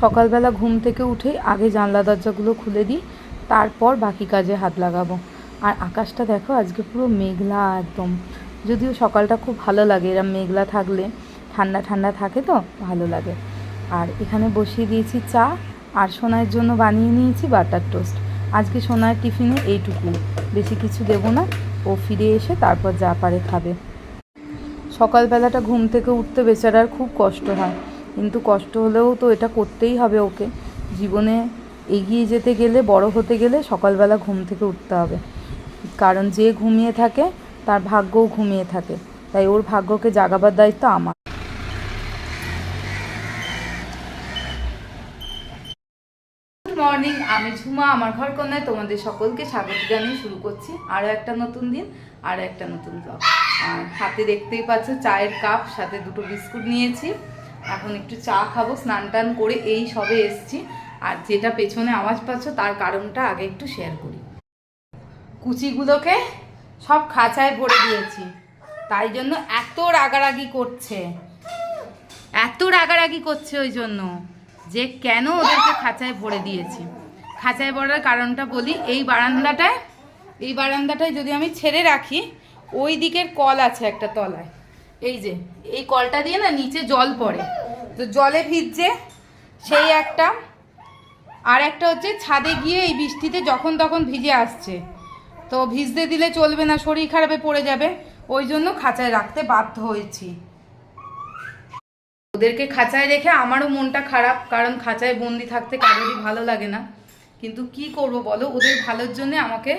সকালবেলা ঘুম থেকে উঠেই আগে জানলা দরজাগুলো খুলে দিই, তারপর বাকি কাজে হাত লাগাবো। আর আকাশটা দেখো, আজকে পুরো মেঘলা একদম। যদিও সকালটা খুব ভালো লাগে, এরম মেঘলা থাকলে, ঠান্ডা ঠান্ডা থাকে তো, ভালো লাগে। আর এখানে বসিয়ে দিয়েছি চা, আর সোনার জন্য বানিয়ে নিয়েছি বাটার টোস্ট। আজকে সোনার টিফিনে এইটুকু বেশি কিছু দেবো না। ও ফিরে এসে তারপর যা পারে খাবে। সকালবেলাটা ঘুম থেকে উঠতে বেচারার খুব কষ্ট হয়। কিন্তু কষ্ট হলেও তো এটা করতেই হবে ওকে। জীবনে এগিয়ে যেতে গেলে, বড় হতে গেলে সকালবেলা ঘুম থেকে উঠতে হবে। কারণ যে ঘুমিয়ে থাকে, তার ভাগ্যও ঘুমিয়ে থাকে। তাই ওর ভাগ্যকে জাগাবার দায়িত্ব আমার। মর্নিং আমি ঝুমা, আমার ঘর কন্যায় তোমাদের সকলকে স্বাগত জানিয়ে শুরু করছি আরও একটা নতুন দিন, আরও একটা নতুন ব্লগ আর হাতে দেখতেই পাচ্ছ, চায়ের কাপ সাথে দুটো বিস্কুট নিয়েছি। এখন একটু চা খাব, স্নান টান করে এই সবে এসছি। আর যেটা পেছনে আওয়াজ পাচ্ছ, তার কারণটা আগে একটু শেয়ার করি। কুচিগুলোকে সব খাঁচায় ভরে দিয়েছি। তাই জন্য এত রাগারাগি করছে। এত রাগারাগি করছে ওই জন্য যে কেন ওদেরকে খাঁচায় ভরে দিয়েছি। খাঁচায় ভরার কারণটা বলি, এই বারান্দাটায় এই বারান্দাটায় যদি আমি ছেড়ে রাখি, ওই দিকের কল আছে একটা তলায়। এই যে, এই কলটা দিয়ে না নিচে জল পড়ে। তো জলে ভিজছে, সেই একটা। আর একটা হচ্ছে ছাদে গিয়ে এই বৃষ্টিতে যখন তখন ভিজে আসছে। তো ভিজতে দিলে চলবে না, শরীর খারাপে পড়ে যাবে। ওই জন্য খাঁচায় রাখতে বাধ্য হয়েছি। ওদেরকে খাঁচায় রেখে আমারও মনটা খারাপ, কারণ খাঁচায় বন্দি থাকতে কারোরই ভালো লাগে না। কিন্তু কি করব বলো, ওদের ভালোর জন্য আমাকে,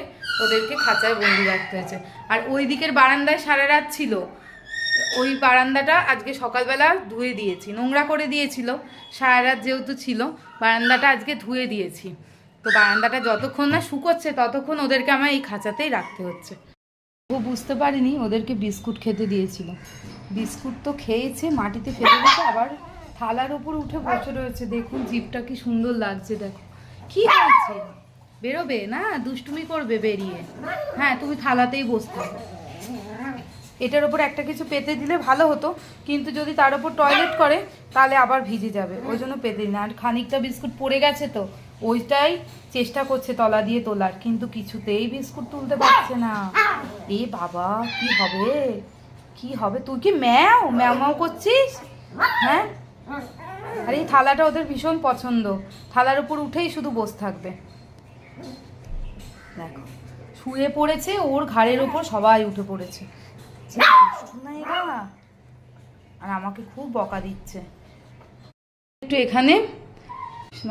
ওদেরকে খাঁচায় বন্দি রাখতে হয়েছে। আর ওই দিকের বারান্দায় সারা রাত ছিল। ওই বারান্দাটা আজকে সকালবেলা ধুয়ে দিয়েছি, নোংরা করে দিয়েছিল সারা রাত যেহেতু ছিল, বারান্দাটা আজকে ধুয়ে দিয়েছি। তো বারান্দাটা যতক্ষণ না শুকোচ্ছে, ততক্ষণ ওদেরকে আমার এই খাঁচাতেই রাখতে হচ্ছে। ও বুঝতে পারিনি ওদেরকে বিস্কুট খেতে দিয়েছিল। বিস্কুট তো খেয়েছে, মাটিতে ফেলে রেখে আবার থালার উপর উঠে বসে রয়েছে। দেখুন জিভটা কি সুন্দর লাগছে, দেখো। কি হয়েছে? বেরোবে? না, দুষ্টুমি করবে বেরিয়ে। হ্যাঁ তুমি থালাতেই বসতে এটার ওপর একটা কিছু পেতে দিলে ভালো হতো, কিন্তু যদি তার উপর টয়লেট করে, তাহলে আবার ভিজে যাবে। ওই জন্য পেতে দিন আর খানিকটা বিস্কুট পড়ে গেছে তো, ওইটাই চেষ্টা করছে তলা দিয়ে তোলার, কিন্তু কিছুতেই বিস্কুট তুলতে পারছে না। এ বাবা, কি হবে? কি হবে? তুই কি ম্যাও? ম্যাও ম্যাও করছিস? হ্যাঁ? আর, এই থালাটা ওদের ভীষণ পছন্দ। থালার উপর উঠেই শুধু বসে থাকবে। দেখো, শুয়ে পড়েছে, ওর ঘাড়ের ওপর সবাই উঠে পড়েছে। না এরা আর আমাকে খুব বকা দিচ্ছে। একটু এখানে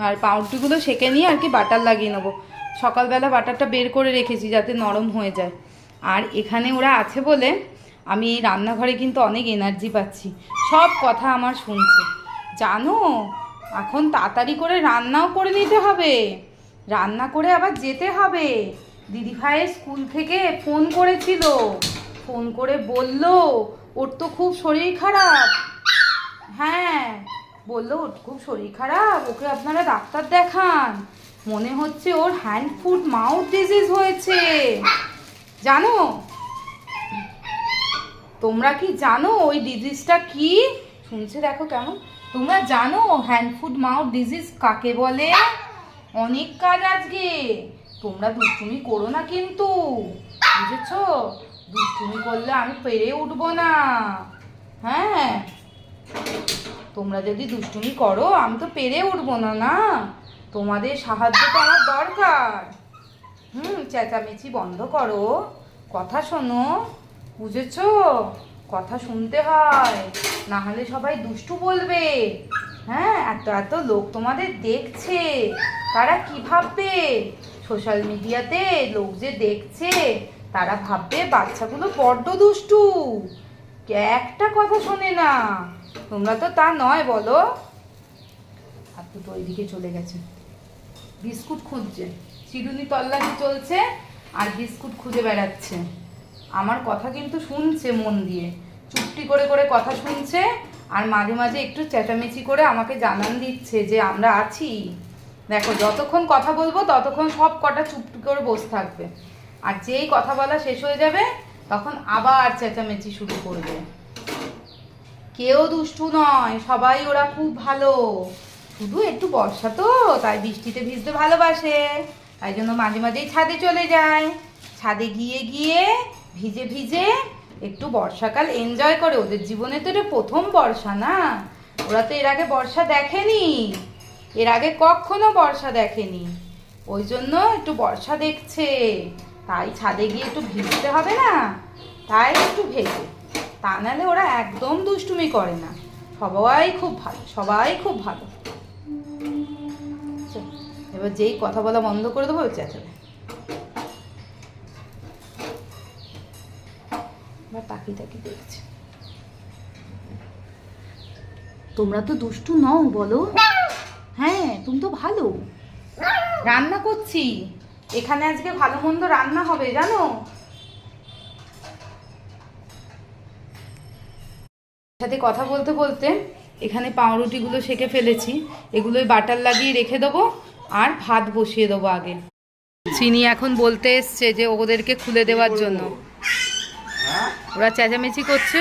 আর পাউরুটিগুলো সেকে নিয়ে আর কি বাটার লাগিয়ে নেব। সকালবেলা বাটারটা বের করে রেখেছি যাতে নরম হয়ে যায়। আর এখানে ওরা আছে বলে আমি এই রান্নাঘরে কিন্তু অনেক এনার্জি পাচ্ছি। সব কথা আমার শুনছে। জানো এখন তাড়াতাড়ি করে রান্নাও করে নিতে হবে। রান্না করে আবার যেতে হবে। দিদি ভাইয়ের স্কুল থেকে ফোন করেছিল। ফোন করে বলল, ওর তো খুব শরীর খারাপ। হ্যাঁ। বলল, ওর খুব শরীর খারাপ, ওকে আপনারা ডাক্তার দেখান। মনে হচ্ছে ওর হ্যান্ড ফুড মাউথ ডিজিজ হয়েছে। জানো? তোমরা কি জানো ওই ডিজিজটা কি? শুনছে দেখো কেমন। তোমরা জানো হ্যান্ড ফুড মাউথ ডিজিজ কাকে বলে? অনেক কাজ আজকে। তোমরা দুষ্টুমি করো না কিন্তু। বুঝেছ? দুষ্টুমি করলে আমি পেরে উঠবো না। হ্যাঁ? তোমরা যদি দুষ্টুমি করো, আমি তো পেরে উঠবো না না? তোমাদের সাহায্য তো আমার দরকার। হুম, চেঁচামেচি বন্ধ করো। কথা শোনো। বুঝেছ? কথা শুনতে হয়। না হলে সবাই দুষ্টু বলবে। হ্যাঁ এত এত লোক তোমাদের দেখছে। তারা কি ভাববে? সোশ্যাল মিডিয়াতে লোক যে দেখছে তারা ভাববে বাচ্চাগুলো বড্ড দুষ্টু। একটা কথা শোনে না? তোমরা তো তা নয় বলো। আর দুটো ওইদিকে চলে গেছে। বিস্কুট খুঁজছে। চিরুনি তল্লাশি চলছে আর বিস্কুট খুঁজে বেড়াচ্ছে। আমার কথা কিন্তু শুনছে মন দিয়ে। চুপটি করে করে কথা শুনছে আর মাঝে মাঝে একটু চেঁচামেচি করে আমাকে জানান দিচ্ছে যে আমরা আছি। দেখো, যতক্ষণ কথা বলব ততক্ষণ সব কটা চুপটি করে বসে থাকবে। আর যেই কথা বলা শেষ হয়ে যাবে, তখন আবার চেঁচামেচি শুরু করবে। কেউ দুষ্টু নয়, সবাই ওরা খুব ভালো। শুধু একটু বর্ষা তো, তাই বৃষ্টিতে ভিজতে ভালোবাসে। তাই জন্য মাঝে মাঝেই ছাদে চলে যায়। ছাদে গিয়ে গিয়ে ভিজে ভিজে একটু বর্ষাকাল এনজয় করে। ওদের জীবনে তো এটা প্রথম বর্ষা না। ওরা তো এর আগে বর্ষা দেখেনি। এর আগে কখনো বর্ষা দেখেনি। ওই জন্য একটু বর্ষা দেখছে। তাই ছাদে গিয়ে একটু ভিজতে হবে না? তাই একটু ভেজে। তা নাহলে ওরা একদম দুষ্টুমি করে না। সবাই খুব ভালো, সবাই খুব ভালো। এবার যেই কথা বলা বন্ধ করে দেবো চেঁচাবে এবার তাকি তাকি দেখছে। তোমরা তো দুষ্টু নও, বলো। হ্যাঁ তুমি তো ভালো। রান্না করছি। এখানে আজকে ভালো মন্দ রান্না হবে, জানো? সাথে কথা বলতে বলতে এখানে পাউরুটিগুলো সেকে ফেলেছি। এগুলোই বাটার লাগিয়ে রেখে দেবো আর ভাত বসিয়ে দেবো আগে। চিনি এখন বলতে এসছে যে ওদেরকে খুলে দেওয়ার জন্য। ওরা চেঁচামেচি করছে।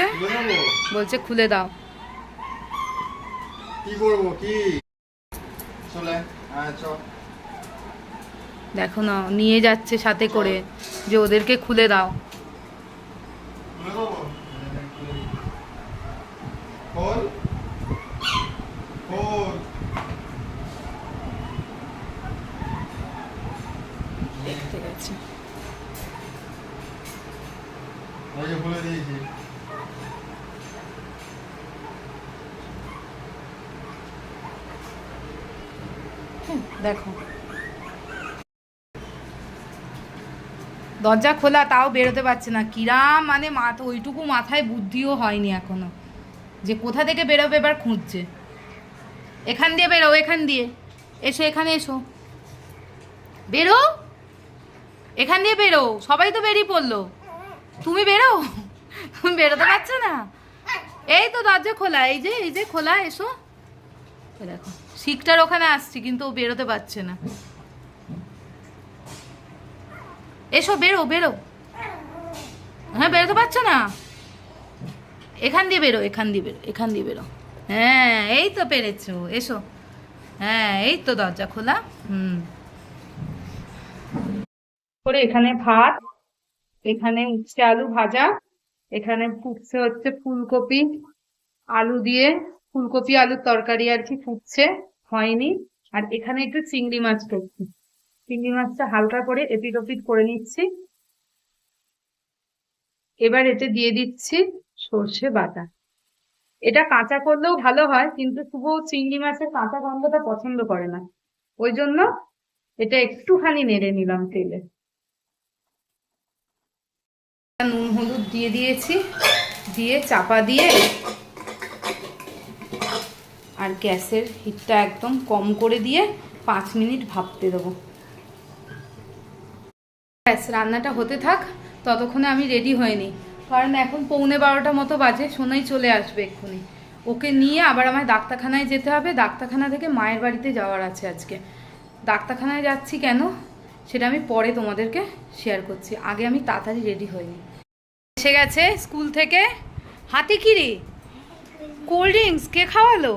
বলছে খুলে দাও। কি করব, কি? চলে হ্যাঁ দেখো না নিয়ে যাচ্ছে সাথে করে। যে ওদেরকে খুলে দাও। দেখতে গেছে। খুলে দিয়েছি। দেখো। দরজা খোলা, তাও বেরোতে পারছে না। কিরাম মানে মাথা ওইটুকু মাথায় বুদ্ধিও হয়নি এখনও। যে কোথা থেকে বেরোবে এবার খুঁজছে। এখান দিয়ে বেরো, এখান দিয়ে। এসো, এখানে এসো। বেরো? এখান দিয়ে বেরো। সবাই তো বেরিয়ে পড়ল। তুমি বেরো? তুমি বেরোতে পারছ না? এই তো দরজা খোলা। এই যে এই যে, খোলা, এসো। দেখো, শিখটার ওখানে আসছি, কিন্তু ও বেরোতে পারছে না। এসো, বেরো বেরো। হ্যাঁ বেরোতে পারছ না? এখান দিয়ে বেরো, এখান দিয়ে বেরো, এখান দিয়ে বেরো। হ্যাঁ এই তো পেরেছ, এসো। হ্যাঁ এই তো দরজা খোলা, হুম। করে এখানে ভাত, এখানে উচ্ছে আলু ভাজা, এখানে ফুটছে হচ্ছে ফুলকপি, আলু দিয়ে ফুলকপি, আলুর তরকারি আর কি ফুটছে, হয়নি। আর এখানে একটু চিংড়ি মাছ করছি। চিংড়ি মাছটা হালকা করে এপিট ওপিট করে নিচ্ছি। এবার এতে দিয়ে দিচ্ছি সর্ষে বাটা। এটা কাঁচা করলেও ভালো হয়, কিন্তু শুভ চিংড়ি মাছের কাঁচা গন্ধটা পছন্দ করে না। ওই জন্য এটা একটুখানি নেড়ে নিলাম তেলে। নুন, হলুদ দিয়ে দিয়েছি, দিয়ে চাপা দিয়ে আর গ্যাসের হিটটা একদম কম করে দিয়ে পাঁচ মিনিট ভাপতে দেবো। ব্যাস, রান্নাটা হতে থাক, ততক্ষণে আমি রেডি হয়নি। কারণ এখন পৌনে বারোটা মতো বাজে, সোনাই চলে আসবে এক্ষুনি। ওকে নিয়ে আবার আমায় ডাক্তারখানায় যেতে হবে। ডাক্তারখানা থেকে মায়ের বাড়িতে যাওয়ার আছে আজকে। ডাক্তারখানায় যাচ্ছি কেন? সেটা আমি পরে তোমাদেরকে শেয়ার করছি। আগে আমি তাড়াতাড়ি রেডি হইনি এসে গেছে স্কুল থেকে। হাতে কিরি? কোল্ড ড্রিঙ্কস কে খাওয়ালো?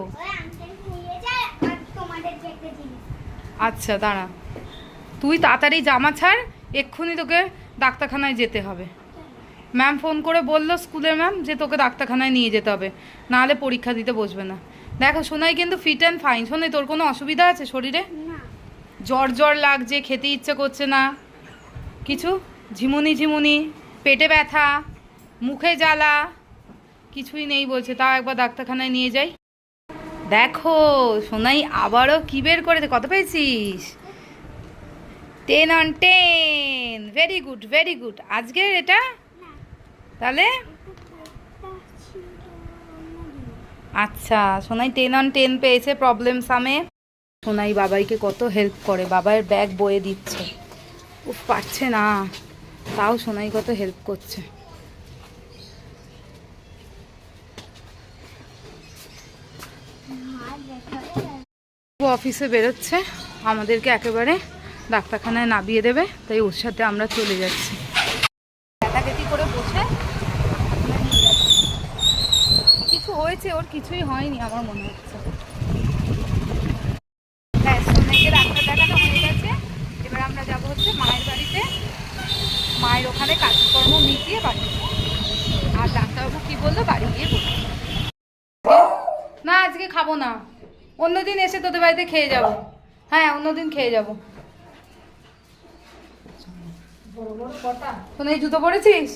আচ্ছা দাঁড়া। তুই তাড়াতাড়ি জামা ছাড়। এক্ষুনি তোকে ডাক্তারখানায় যেতে হবে। ম্যাম ফোন করে বলল স্কুলের ম্যাম যে তোকে ডাক্তারখানায় নিয়ে যেতে হবে নাহলে পরীক্ষা দিতে বসবে না। দেখো সোনাই কিন্তু ফিট অ্যান্ড ফাইন শোনাই তোর কোনো অসুবিধা আছে শরীরে? জ্বর জ্বর লাগছে খেতে ইচ্ছে করছে না। কিছু? ঝিমুনি ঝিমুনি পেটে ব্যথা মুখে জ্বালা কিছুই নেই বলছে। তাও একবার ডাক্তারখানায় নিয়ে যাই। দেখো সোনাই আবারও কি বের করেছে? কত পেয়েছিস? Ten on ten very good very good আজকের এটা? তাহলে? আচ্ছা সোনাই টেন অন টেন পেয়েছে প্রবলেম সামে সোনাই বাবাইকে কত হেল্প করে বাবার ব্যাগ বয়ে দিচ্ছে। ও পারছে না। তাও সোনাই কত হেল্প করছে। অফিসে বেরোচ্ছে, আমাদেরকে একেবারে ডাক্তারখানায় নামিয়ে দেবে, তাই ওর সাথে আমরা চলে যাচ্ছি। করে বসে কিছু হয়েছে, ওর কিছুই হয়নি আমার মনে হচ্ছে। ডাক্তার দেখানো হয়ে গেছে। এবার আমরা হচ্ছে মায়ের বাড়িতে। মায়ের ওখানে কাজকর্ম আর ডাক্তারবাবু বলল, বাড়ি গিয়ে না, আজকে খাব না। অন্যদিন এসে তোদের বাড়িতে খেয়ে যাব। হ্যাঁ অন্যদিন খেয়ে যাব। শোনো এই জুতো পরেছিস?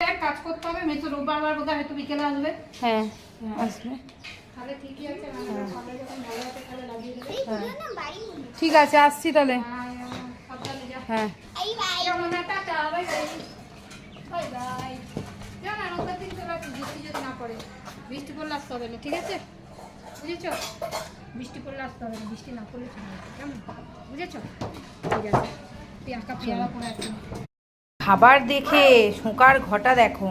এক কাজ করতে হবে মেয়ে তো রোববার বার বোধহয় হয়তো বিকেলে আসবে। হ্যাঁ আসবে। না বাড়ি ঠিক আছে আসছি তাহলে। হ্যাঁ। বৃষ্টি না পড়ে বৃষ্টি পড়লে আসতে হবে না ঠিক আছে? বুঝেছ? বৃষ্টি পড়লে আসতে হবে না বৃষ্টি না পড়লে কেমন? বুঝেছ? আসবি। খাবার দেখে শোকার ঘটা দেখো।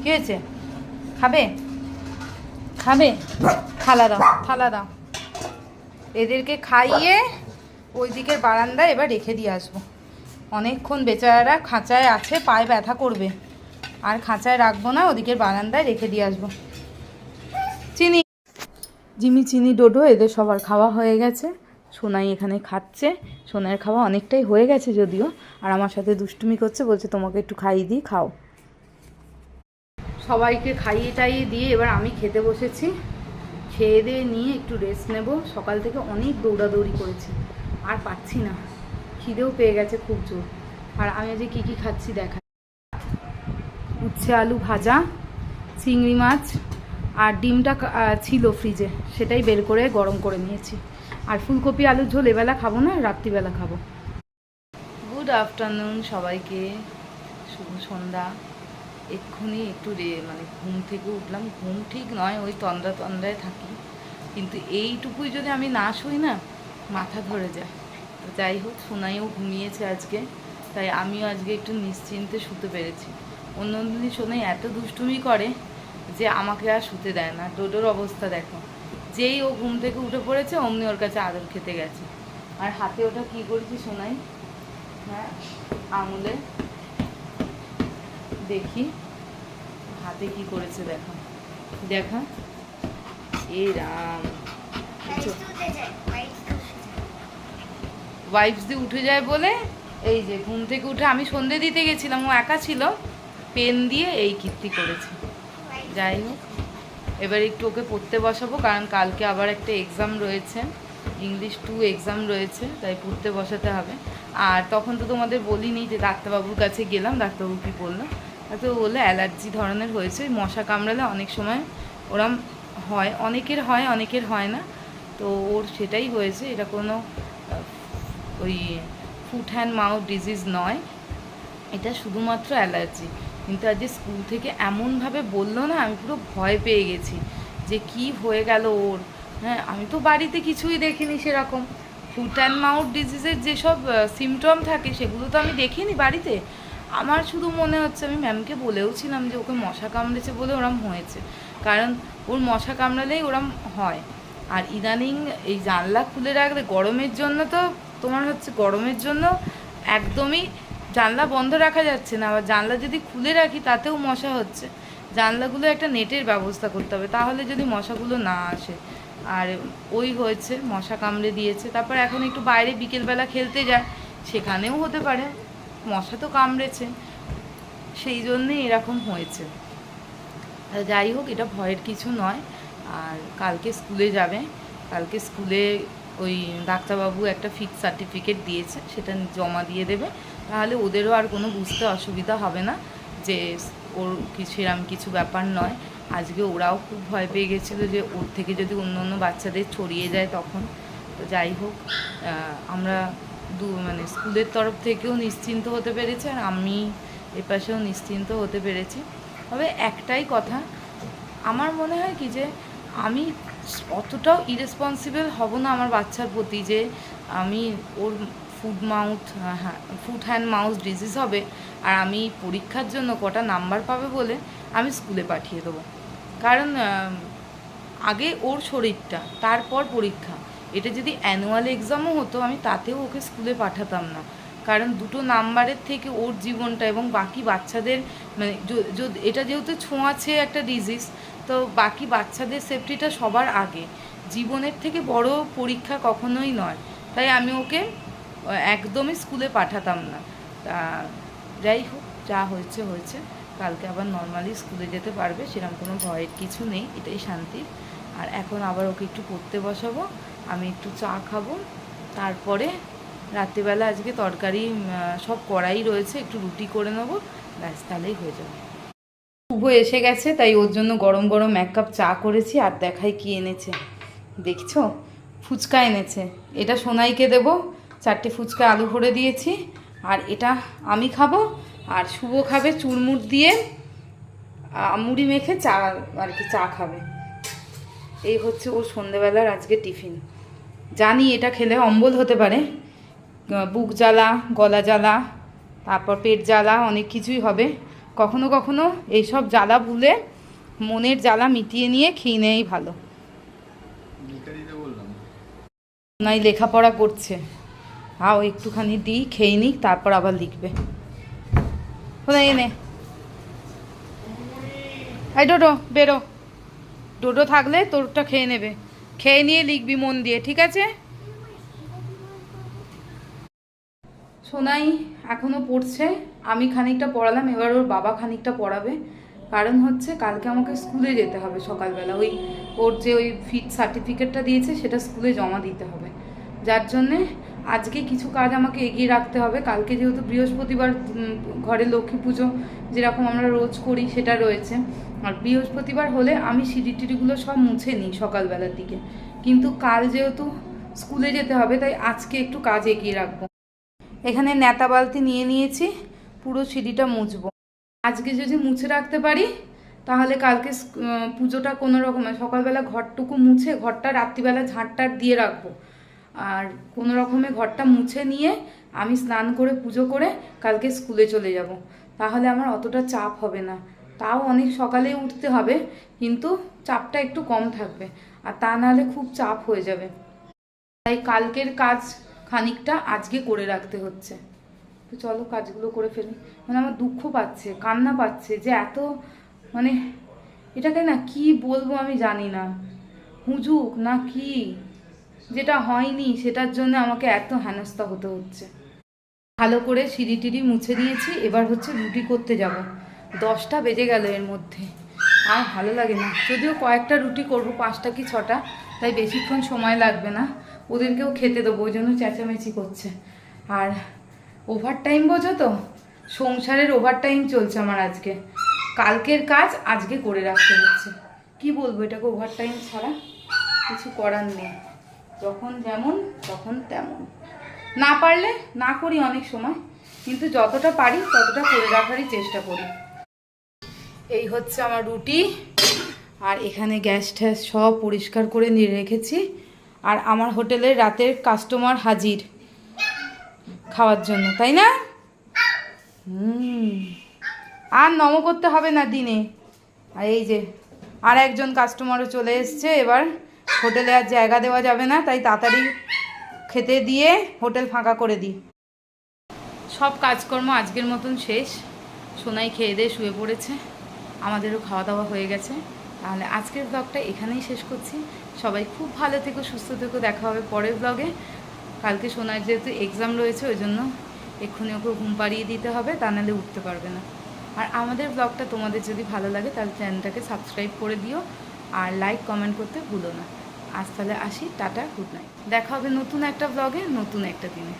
কি হয়েছে? খাবে? খাবে? থালা দাও থালা দাও। এদেরকে খাইয়ে ওই দিকের বারান্দায় এবার রেখে দিয়ে আসব। অনেকক্ষণ বেচারারা খাঁচায় আছে পায়ে ব্যথা করবে। আর খাঁচায় রাখব না ওদিকের বারান্দায় রেখে দিয়ে আসব। চিনি জিমি, চিনি, ডোডো, এদের সবার খাওয়া হয়ে গেছে। সোনাই এখানে খাচ্ছে। সোনার খাওয়া অনেকটাই হয়ে গেছে যদিও। আর আমার সাথে দুষ্টুমি করছে, বলছে তোমাকে একটু খাইয়ে দিই, খাও। সবাইকে খাইয়ে টাইয়ে দিয়ে এবার আমি খেতে বসেছি। খেয়ে দিয়ে নিয়ে একটু রেস্ট নেব। সকাল থেকে অনেক দৌড়াদৌড়ি করেছি। আর পাচ্ছি না। খিদেও পেয়ে গেছে খুব জোর। আর আমি যে কী কী খাচ্ছি দেখা উচ্ছে আলু ভাজা, চিংড়ি মাছ আর ডিমটা ছিল ফ্রিজে, সেটাই বের করে গরম করে নিয়েছি। আর ফুলকপি, আলুর ঝোল এবেলা খাব না, রাত্রিবেলা খাব। গুড আফটারনুন সবাইকে। শুভ সন্ধ্যা। এক্ষুনি একটু রে মানে ঘুম থেকে উঠলাম। ঘুম ঠিক নয়, ওই তন্দ্রা তন্দ্রায় থাকি। কিন্তু এইটুকুই যদি আমি না শুই না, মাথা ধরে যায়। তো যাই হোক, সোনাইও ঘুমিয়েছে আজকে, তাই আমিও আজকে একটু নিশ্চিন্তে শুতে পেরেছি। অন্য দিনই সোনাই এত দুষ্টুমি করে যে আমাকে আর শুতে দেয় না। ডোডোর অবস্থা দেখো। যেই ও ঘুম থেকে উঠে পড়েছে অমনি ওর কাছে আদর খেতে গেছে। আর হাতে ওটা কী করেছি শোনাই হ্যাঁ আঙুলে। দেখি হাতে কি করেছে দেখো। দেখা। এ রাম। ওয়াইফস দিয়ে উঠে যায় বলে এই যে ঘুম থেকে উঠে আমি সন্ধে দিতে গেছিলাম ও একা ছিল। পেন দিয়ে এই কীর্তি করেছে। যাই হোক। এবার একটু ওকে পড়তে বসাবো, কারণ কালকে আবার একটা এক্সাম রয়েছে। ইংলিশ টু এক্সাম রয়েছে, তাই পড়তে বসাতে হবে। আর তখন তো তোমাদের বলিনি যে ডাক্তারবাবুর কাছে গেলাম, ডাক্তারবাবু কী বলল? তো বলল অ্যালার্জি ধরনের হয়েছে মশা কামড়ালে অনেক সময় ওরম হয়, অনেকের হয় অনেকের হয় না। তো ওর সেটাই হয়েছে, এটা কোনো ওই ফুট হ্যান্ড মাউথ ডিজিজ নয়, এটা শুধুমাত্র অ্যালার্জি কিন্তু আজকে স্কুল থেকে এমনভাবে বলল না, আমি পুরো ভয় পেয়ে গেছি যে কি হয়ে গেল ওর। হ্যাঁ আমি তো বাড়িতে কিছুই দেখিনি সেরকম। ফুট অ্যান্ড মাউথ ডিজিজের যেসব সিমটম থাকে সেগুলো তো আমি দেখিনি বাড়িতে। আমার শুধু মনে হচ্ছে, আমি ম্যামকে বলেও ছিলাম যে ওকে মশা কামড়েছে বলে ওরম হয়েছে। কারণ ওর মশা কামড়ালেই ওরম হয়। আর ইদানিং এই জানলা খুলে রাখলে গরমের জন্য তো, তোমার হচ্ছে গরমের জন্য একদমই জানলা বন্ধ রাখা যাচ্ছে না, আবার জানলা যদি খুলে রাখি তাতেও মশা হচ্ছে। জানলাগুলো একটা নেটের ব্যবস্থা করতে হবে, তাহলে যদি মশাগুলো না আসে। আর ওই হয়েছে, মশা কামড়ে দিয়েছে, তারপর এখন একটু বাইরে বিকেলবেলা খেলতে যায়, সেখানেও হতে পারে, মশা তো কামড়েছে। সেই জন্যে এরকম হয়েছে। যাই হোক, এটা ভয়ের কিছু নয়, আর কালকে স্কুলে যাবে, কালকে স্কুলে ওই ডাক্তারবাবু একটা ফিক্স সার্টিফিকেট দিয়েছে, সেটা জমা দিয়ে দেবে। তাহলে ওদেরও আর কোনো বুঝতে অসুবিধা হবে না যে ওর এরম কিছু ব্যাপার নয়। আজকে ওরাও খুব ভয় পেয়ে গেছিল যে ওর থেকে যদি অন্য অন্য বাচ্চাদের ছড়িয়ে যায় তখন। তো যাই হোক আমরা দু মানে স্কুলের তরফ থেকেও নিশ্চিন্ত হতে পেরেছি আর আমি এপাশেও নিশ্চিন্ত হতে পেরেছি। তবে একটাই কথা, আমার মনে হয় কি যে আমি অতটাও ইরেসপন্সিবল হব না আমার বাচ্চার প্রতি যে আমি ওর ফুড মাউথ হ্যাঁ ফুড হ্যান্ড মাউথ ডিজিজ হবে, আর আমি পরীক্ষার জন্য কটা নাম্বার পাবে বলে আমি স্কুলে পাঠিয়ে দেবো। কারণ আগে ওর শরীরটা, তারপর পরীক্ষা। এটা যদি অ্যানুয়াল এক্সামও হতো, আমি তাতেও ওকে স্কুলে পাঠাতাম না। কারণ দুটো নাম্বারের থেকে ওর জীবনটা এবং বাকি বাচ্চাদের মানে এটা যেহেতু ছোঁয়াছে একটা ডিজিজ তো বাকি বাচ্চাদের সেফটিটা সবার আগে। জীবনের থেকে বড় পরীক্ষা কখনোই নয়। তাই আমি ওকে একদমই স্কুলে পাঠাতাম না। তা যাই হোক, যা হয়েছে হয়েছে। কালকে আবার নর্মালি স্কুলে যেতে পারবে সেরকম কোনো ভয়ের কিছু নেই, এটাই শান্তির আর এখন আবার ওকে একটু পড়তে বসাবো, আমি একটু চা খাব। তারপরে রাত্রিবেলা আজকে তরকারি সব কড়াই রয়েছে, একটু রুটি করে নেব, ব্যাস তাহলেই হয়ে যাবে। শুভ এসে গেছে, তাই ওর জন্য গরম গরম এক কাপ চা করেছি, আর দেখাই কি এনেছে। দেখছ? ফুচকা এনেছে। এটা সোনাইকে দেব চারটে ফুচকা আলু ভরে দিয়েছি। আর এটা আমি খাব আর শুভ খাবে চুরমুট দিয়ে মুড়ি মেখে চা আর কি চা খাবে। এই হচ্ছে ওর সন্ধেবেলার আজকে টিফিন। জানি এটা খেলে অম্বল হতে পারে। বুক জ্বালা গলা জ্বালা তারপর পেট জ্বালা অনেক কিছুই হবে। কখনো কখনো এইসব জ্বালা ভুলে মনের জ্বালা মিটিয়ে নিয়ে খেয়ে নেওয়াই ভালো। নাই লেখাপড়া করছে। আও একটুখানি দিই, খেয়ে নিক, তারপর আবার লিখবে। এনে? এই ডোডো, বেরো। ডোডো থাকলে তোরটা খেয়ে নেবে। খেয়ে নিয়ে লিখবি মন দিয়ে, ঠিক আছে? সোনাই এখনও পড়ছে, আমি খানিকটা পড়ালাম, এবার ওর বাবা খানিকটা পড়াবে। কারণ হচ্ছে কালকে আমাকে স্কুলে যেতে হবে সকালবেলা। ওই ওর যে ওই ফিট সার্টিফিকেটটা দিয়েছে, সেটা স্কুলে জমা দিতে হবে। যার জন্যে আজকে কিছু কাজ আমাকে এগিয়ে রাখতে হবে। কালকে যেহেতু বৃহস্পতিবার ঘরে লক্ষ্মী পুজো যেরকম আমরা রোজ করি, সেটা রয়েছে। আর বৃহস্পতিবার হলে আমি সিঁড়ি টিড়িগুলো সব মুছে নিই সকালবেলার দিকে। কিন্তু কাল যেহেতু স্কুলে যেতে হবে, তাই আজকে একটু কাজ এগিয়ে রাখব। এখানে নেতা বালতি নিয়ে নিয়েছি, পুরো সিঁড়িটা মুছবো। আজকে যদি মুছে রাখতে পারি, তাহলে কালকে পুজোটা কোনো রকমে সকালবেলা ঘরটুকু মুছে ঘরটা, রাত্রিবেলা ঝাঁটটার দিয়ে রাখব। আর কোনো রকমে ঘরটা মুছে নিয়ে আমি স্নান করে, পুজো করে কালকে স্কুলে চলে যাব। তাহলে আমার অতটা চাপ হবে না। তাও অনেক সকালেই উঠতে হবে, কিন্তু চাপটা একটু কম থাকবে। আর তা নাহলে খুব চাপ হয়ে যাবে। তাই কালকের কাজ খানিকটা আজকে করে রাখতে হচ্ছে। তো চলো কাজগুলো করে ফেলি। মানে আমার দুঃখ পাচ্ছে, কান্না পাচ্ছে যে এত মানে এটাকে না কি বলব আমি জানি না। হুজুক না কি? যেটা হয়নি, সেটার জন্য আমাকে এত হেনস্থা হতে হচ্ছে। ভালো করে সিঁড়ি টিড়ি মুছে দিয়েছি এবার হচ্ছে রুটি করতে যাব। দশটা বেজে গেল এর মধ্যে। আর ভালো লাগে না। যদিও কয়েকটা রুটি করব, পাঁচটা কি ছটা, তাই বেশিক্ষণ সময় লাগবে না। ওদেরকেও খেতে দেবো, ওই জন্য চেঁচামেচি করছে। আর ওভার টাইম বোঝো তো? সংসারের ওভার টাইম চলছে আমার আজকে। কালকের কাজ আজকে করে রাখতে হচ্ছে। কি বলব এটাকে ওভার টাইম ছাড়া? কিছু করার নেই। যখন যেমন, তখন তেমন। না পারলে না করি অনেক সময়, কিন্তু যতটা পারি ততটা করে রাখারই চেষ্টা করি। এই হচ্ছে আমার রুটি। আর এখানে গ্যাস ট্যাস সব পরিষ্কার করে নিয়ে রেখেছি। আর আমার হোটেলের রাতের কাস্টমার হাজির খাওয়ার জন্য, তাই না? আর নম করতে হবে না দিনে। আর এই যে, আর একজন কাস্টমারও চলে এসছে এবার। হোটেলে আর জায়গা দেওয়া যাবে না, তাই তাড়াতাড়ি খেতে দিয়ে হোটেল ফাঁকা করে দিই। সব কাজকর্ম আজকের মতন শেষ। সোনাই খেয়ে দিয়ে শুয়ে পড়েছে। আমাদেরও খাওয়া দাওয়া হয়ে গেছে। তাহলে আজকের ব্লগটা এখানেই শেষ করছি। সবাই খুব ভালো থেকো, সুস্থ থেকো। দেখা হবে পরের ব্লগে কালকে সোনার যেহেতু এক্সাম রয়েছে, ওই জন্য এক্ষুনি ওকে ঘুম পাড়িয়ে দিতে হবে, তা নাহলে উঠতে পারবে না। আর আমাদের ব্লগটা তোমাদের যদি ভালো লাগে, তাহলে চ্যানেলটাকে সাবস্ক্রাইব করে দিও। আর লাইক কমেন্ট করতে ভুলো না। আজ তাহলে আসি টাটা গুড নাইট দেখা হবে নতুন একটা ব্লগে নতুন একটা দিনে।